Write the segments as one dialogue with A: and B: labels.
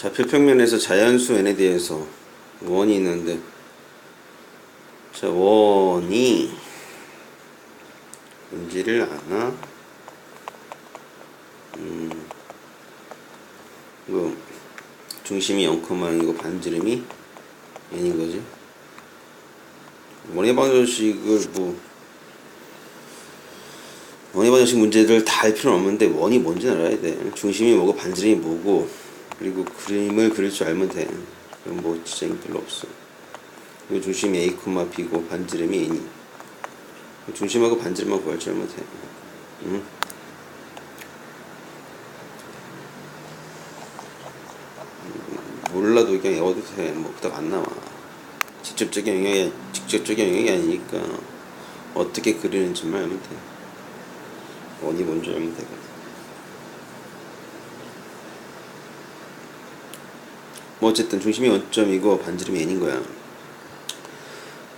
A: 좌표평면에서 자연수 n에 대해서 원이 있는데 자 원이 뭔지를 아나? 음 이거 중심이 0,이고 반지름이 n인 거지 원의 방정식을 뭐 원의 방정식 문제들 다할 필요는 없는데 원이 뭔지 알아야 돼 중심이 뭐고 반지름이 뭐고 그리고 그림을 그릴 줄 알면 돼 그럼 뭐 지장이 별로 없어 이거 중심이 A, B고 반지름이 N이 중심하고 반지름만 구할 줄 알면 돼 응? 몰라도 그냥 외워도 돼. 뭐 그닥 안 나와. 직접적인 영역이 직접적인 영역이 아니니까 어떻게 그리는지만 알면 돼. 원이 뭔지 알면 되거든. 뭐 어쨌든 중심이 원점이고 반지름이 n인 거야.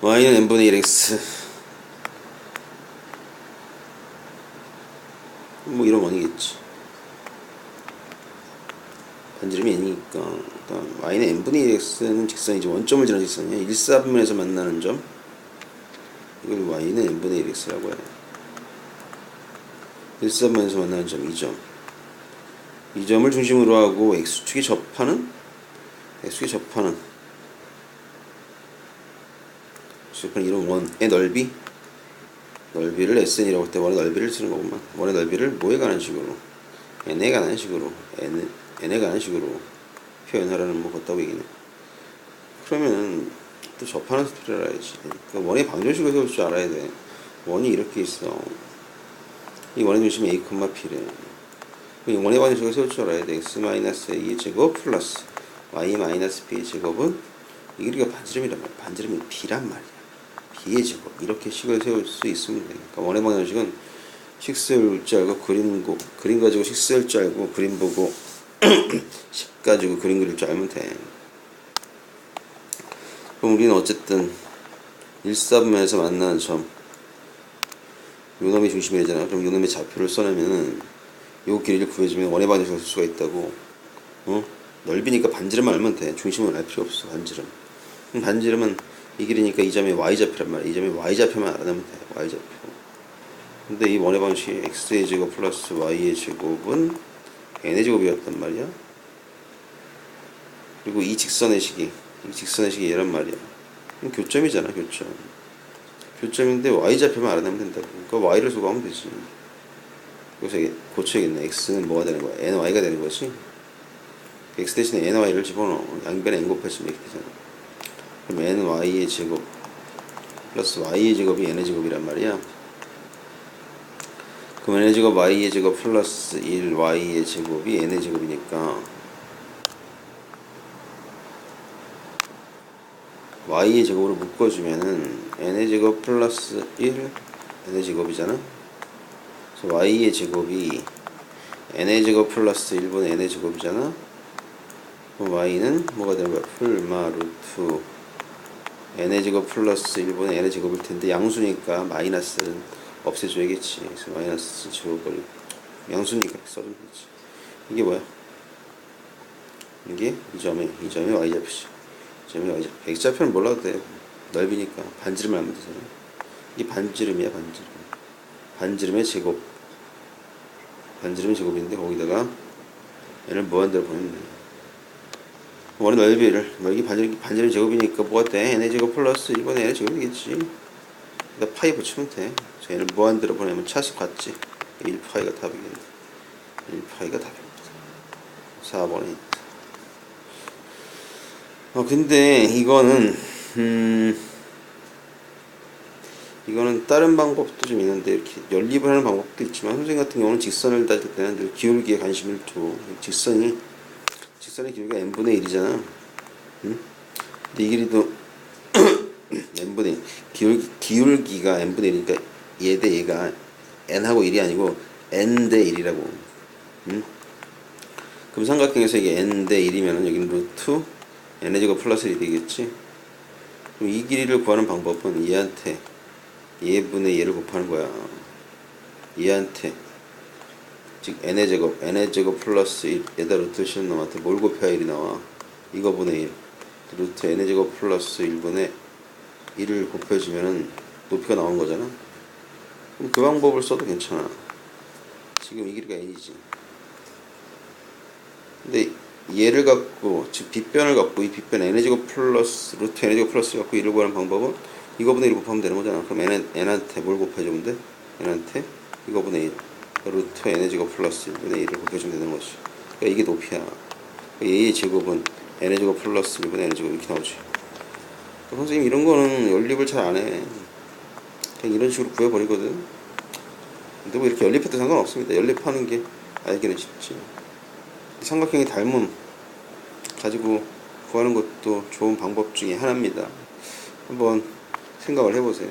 A: y는 n분의 1x 뭐 이런 원이겠지. 반지름이 n이니까. 일단 y는 n분의 1x는 직선이지 원점을 지나는 직선이야. 1사분면에서 만나는 점. 이걸 y는 n분의 1x라고 해 1사분면에서 만나는 점 2점. 이 점을 중심으로 하고 x축이 접하는 x축이 접하는 접하는 이런 원의 넓이 넓이를 SN이라고 할 때 원의 넓이를 쓰는 거구만 원의 넓이를 뭐에 관한 식으로 n에 관한 식으로 n n에 관한 식으로 표현하라는 뭐 그렇다고 얘기네. 그러면은 또 접하는 스토리를 알아야지. 그러니까 원의 방정식을 세울 줄 알아야 돼. 원이 이렇게 있어. 이 원의 중심이 a, p래. 이 원의 방정식을 세울 줄 알아야 돼. x 마이너스 a의 제곱 플러스 y 마이너스 b의 제곱은 이게 반지름이란 말이야. 반지름이 b란 말이야. b의 제곱 이렇게 식을 세울 수 돼. 그러니까 원의 방정식은 식 세울 줄 알고 그림 고 그림 가지고 식 세울 줄 알고 그림 보고 식 가지고 그림 그릴 줄 알면 돼. 그럼 우리는 어쨌든 1사분면에서 만나는 점, 요 놈이 중심이 되잖아. 그럼 요 놈의 좌표를 써내면은 요 길이를 구해주면 원의 방정식을 쓸 수가 있다고. 어? 넓이니까 반지름만 알면 돼. 중심은 알 필요 없어. 반지름. 반지름은 이 길이니까 이 점이 y 좌표란 말이야. 이 점이 y 좌표만 알아내면 돼. y 좌표. 근데 이 원의 방식이 x의 제곱 플러스 y의 제곱은 n의 제곱이었단 말이야. 그리고 이 직선의 식이 이 직선의 식이 얘란 말이야. 교점이잖아, 교점. 교점인데 y 좌표만 알아내면 된다고. 그러니까 y를 수거하면 되지. 여기서 고쳐야겠네. x는 뭐가 되는 거야? ny가 되는 거지. X 대신에 ny를 집어넣어. 양변에 n 곱해주면 이렇게 되잖아. 그럼 ny의 제곱 플러스 y의 제곱이 n의 제곱이란 말이야. 그럼 n의 제곱 y의 제곱 플러스 1 y의 제곱이 n의 제곱이니까 y의 제곱으로 묶어주면은 n의 제곱 플러스 1 n의 제곱이잖아. 그래서 y의 제곱이 n의 제곱 플러스 1분의 n의 제곱이잖아. 그럼 y는 뭐가 되는 거야? 풀마 루트 n의 제곱 플러스 1분의 n의 제곱일 텐데 양수니까 마이너스는 없애줘야겠지. 그래서 마이너스 지워버리고 양수니까 써주면 되지. 이게 뭐야? 이게 이 점이 이 점이 y 좌표지. 이 점이 y 좌표. x 좌표는 몰라도 돼. 넓이니까 반지름을 알면 되잖아. 이게 반지름이야 반지름. 반지름의 제곱. 반지름의 제곱인데 거기다가 얘를 무한대로 보내면 돼. 원의 넓이를 넓이 반지름 반지름 제곱이니까 뭐가 돼? n의 제곱 플러스 1번의 n의 제곱이겠지. 그러니까 파이 붙이면 돼. 얘를 무한대로 보내면 차수 같지. 1파이가 답이겠네. 1파이가 답입니다. 4번에 어 근데 이거는 음 이거는 다른 방법도 좀 있는데 이렇게 연립을 하는 방법도 있지만 선생님 같은 경우는 직선을 다질 때는 늘 기울기에 관심을 줘. 직선이 직선의 기울기가 n분의 1이잖아. 응? 이 길이도 n분의 1. 기울, 기울기가 n분의 1이니까 얘 대 얘가 n하고 1이 아니고 n 대 1이라고. 응? 그럼 삼각형에서 이게 n 대 1이면 여기는 루트 n의 제곱 플러스 1이 되겠지? 그럼 이 길이를 구하는 방법은 얘한테 얘분의 얘를 곱하는 거야. 얘한테 즉 n의 제곱 n의 제곱 플러스 1 에다 루트 씌운 놈한테 뭘 곱해야 1이 나와. 2거분의 1 루트 n의 제곱 플러스 1분의 1을 곱해주면은 높이가 나오는 거잖아. 그럼 그 방법을 써도 괜찮아. 지금 이 길이가 n이지. 근데 얘를 갖고 즉 빗변을 갖고 이 빗변 n의 제곱 플러스 루트 n의 제곱 플러스 갖고 1을 구하는 방법은 이거분의 1을 곱하면 되는 거잖아. 그럼 n, n한테 뭘 곱해주면 돼? n한테? 이거분의 1 루트 n의 제곱 플러스 1분의 1을 곱해주면 되는 거지. 그러니까 이게 높이야. 그러니까 얘의 제곱은 제곱 플러스 1분의 n의 제곱 이렇게 나오지. 선생님 이런 거는 연립을 잘 안 해. 그냥 이런 식으로 구해버리거든. 근데 뭐 이렇게 연립해도 상관없습니다. 연립하는 게 알기는 쉽지. 삼각형이 닮음 가지고 구하는 것도 좋은 방법 중에 하나입니다. 한번 생각을 해보세요